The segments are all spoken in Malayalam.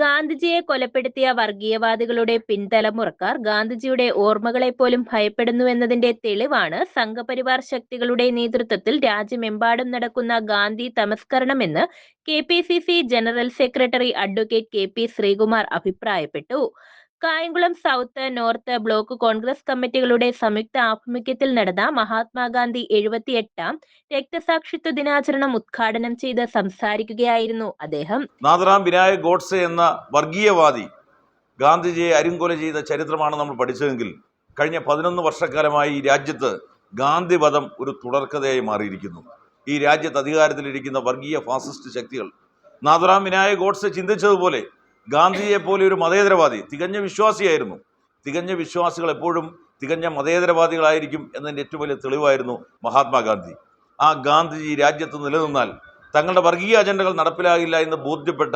ഗാന്ധിജിയെ കൊലപ്പെടുത്തിയ വർഗീയവാദികളുടെ പിൻതലമുറക്കാർ ഗാന്ധിജിയുടെ ഓർമ്മകളെ പോലും ഭയപ്പെടുന്നു എന്നതിന്റെ തെളിവാണ് സംഘപരിവാർ ശക്തികളുടെ നേതൃത്വത്തിൽ രാജ്യമെമ്പാടും നടക്കുന്ന Gandhi തമസ്കരണമെന്ന് K P C C general secretary advocate K P Sreekumar അഭിപ്രായപ്പെട്ടു. Kayamkulam south north block Congress കമ്മിറ്റികളുടെ സംയുക്ത ആഭിമുഖ്യത്തിൽ നടന്ന മഹാത്മാഗാന്ധി എഴുപത്തിയെട്ടാം രക്തസാക്ഷിത്വ ദിനാചരണം ഉദ്ഘാടനം ചെയ്ത് സംസാരിക്കുകയായിരുന്നു അദ്ദേഹം. നാഥറാം വിനായക് ഗോഡ്സെ എന്ന വർഗീയവാദി ഗാന്ധിജിയെ അരിങ്കൊല ചെയ്ത ചരിത്രമാണ് നമ്മൾ പഠിച്ചതെങ്കിൽ കഴിഞ്ഞ പതിനൊന്ന് വർഷക്കാലമായി ഈ രാജ്യത്ത് ഗാന്ധിവധം ഒരു തുടർക്കഥയായി മാറിയിരിക്കുന്നു. ഈ രാജ്യത്ത് അധികാരത്തിലിരിക്കുന്ന വർഗീയ ഫാസിസ്റ്റ് ശക്തികൾ നാഥറാം വിനായക് ഗോഡ്സെ ചിന്തിച്ചതുപോലെ ഗാന്ധിയെ പോലെ ഒരു മതേതരവാദി തികഞ്ഞ വിശ്വാസിയായിരുന്നു. തികഞ്ഞ വിശ്വാസികൾ എപ്പോഴും തികഞ്ഞ മതേതരവാദികളായിരിക്കും എന്നതിന്റെ ഏറ്റവും വലിയ തെളിവായിരുന്നു മഹാത്മാഗാന്ധി. ആ ഗാന്ധിജി രാജ്യത്ത് നിലനിന്നാൽ തങ്ങളുടെ വർഗീയ അജണ്ടകൾ നടപ്പിലാകില്ല എന്ന് ബോധ്യപ്പെട്ട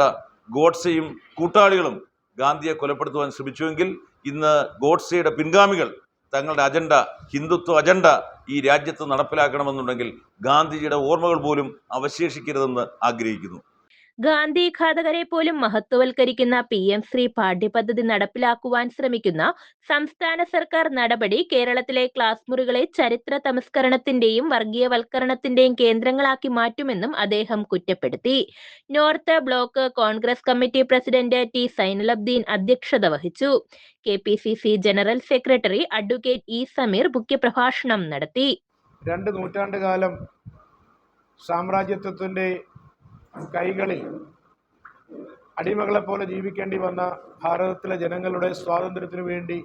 ഗോഡ്സെയും കൂട്ടാളികളും ഗാന്ധിയെ കൊലപ്പെടുത്തുവാൻ ശ്രമിച്ചുവെങ്കിൽ ഇന്ന് ഗോഡ്സെയുടെ പിൻഗാമികൾ തങ്ങളുടെ അജണ്ട ഹിന്ദുത്വ അജണ്ട ഈ രാജ്യത്ത് നടപ്പിലാക്കണമെന്നുണ്ടെങ്കിൽ ഗാന്ധിജിയുടെ ഓർമ്മകൾ പോലും അവശേഷിക്കരുതെന്ന് ആഗ്രഹിക്കുന്നു. ഗാന്ധി ഘാതകരെ പോലും മഹത്വവൽക്കരിക്കുന്ന പി എം ശ്രീ പാഠ്യപദ്ധതി നടപ്പിലാക്കുവാൻ ശ്രമിക്കുന്ന സംസ്ഥാന സർക്കാർ നടപടി കേരളത്തിലെ ക്ലാസ് മുറികളെ ചരിത്ര തമസ്കരണത്തിന്റെയും വർഗീയവൽക്കരണത്തിന്റെയും കേന്ദ്രങ്ങളാക്കി മാറ്റുമെന്നും അദ്ദേഹം കുറ്റപ്പെടുത്തി. North block Congress committee president T Zainulabdeen അധ്യക്ഷത വഹിച്ചു. K P C C general secretary advocate E Sameer മുഖ്യപ്രഭാഷണം നടത്തി. രണ്ട് നൂറ്റാണ്ട് കാലം സാമ്രാജ്യത്വത്തിന്റെ കൈകളിൽ അടിമകളെപ്പോലെ ജീവിക്കേണ്ടി വന്ന ഭാരതത്തിലെ ജനങ്ങളുടെ സ്വാതന്ത്ര്യത്തിനു വേണ്ടി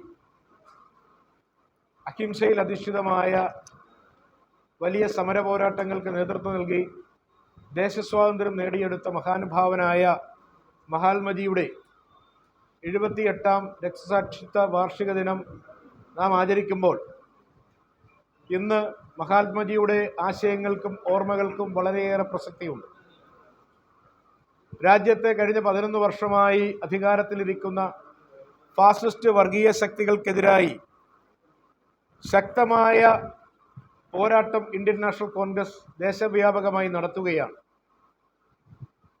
അഹിംസയിൽ അധിഷ്ഠിതമായ വലിയ സമര പോരാട്ടങ്ങൾക്ക് നേതൃത്വം നൽകി ദേശസ്വാതന്ത്ര്യം നേടിയെടുത്ത മഹാനുഭാവനായ മഹാത്മജിയുടെ എഴുപത്തിയെട്ടാം രക്തസാക്ഷിത്വ വാർഷിക ദിനം നാം ആചരിക്കുമ്പോൾ ഇന്ന് മഹാത്മജിയുടെ ആശയങ്ങൾക്കും ഓർമ്മകൾക്കും വളരെയേറെ പ്രസക്തിയുണ്ട്. രാജ്യത്തെ കഴിഞ്ഞ പതിനൊന്ന് വർഷമായി അധികാരത്തിലിരിക്കുന്ന ഫാസിസ്റ്റ് വർഗീയ ശക്തികൾക്കെതിരായി ശക്തമായ പോരാട്ടം ഇന്ത്യൻ നാഷണൽ കോൺഗ്രസ് ദേശവ്യാപകമായി നടത്തുകയാണ്.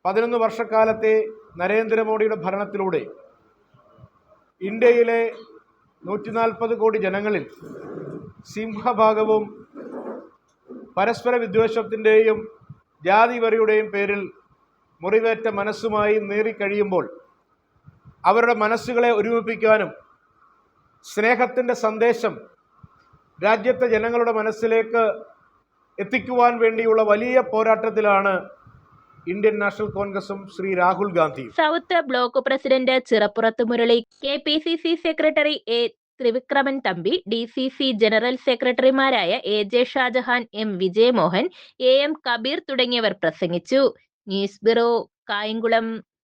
പതിനൊന്ന് വർഷക്കാലത്തെ നരേന്ദ്രമോദിയുടെ ഭരണത്തിലൂടെ ഇന്ത്യയിലെ നൂറ്റി നാൽപ്പത് കോടി ജനങ്ങളിൽ സിംഹഭാഗവും പരസ്പര വിദ്വേഷത്തിന്റെയും ജാതിവരിയുടെയും പേരിൽ മുറിവേറ്റ മനസ്സുമായി നേറിക്കഴിയുമ്പോൾ അവരുടെ മനസ്സുകളെ ഒരുമിപ്പിക്കാനും സ്നേഹത്തിന്റെ സന്ദേശം രാജ്യത്തെ ജനങ്ങളുടെ മനസ്സിലേക്ക് എത്തിക്കുവാൻ വേണ്ടിയുള്ള വലിയ പോരാട്ടത്തിലാണ് ഇന്ത്യൻ നാഷണൽ കോൺഗ്രസും ശ്രീ രാഹുൽ ഗാന്ധിയും south block president Chirappurath Murali K P C C secretary A Thrivikraman Thampi D C C general സെക്രട്ടറിമാരായ A J Shajahan M Vijayamohan A M Kabeer തുടങ്ങിയവർ പ്രസംഗിച്ചു. News bureau Kayamkulam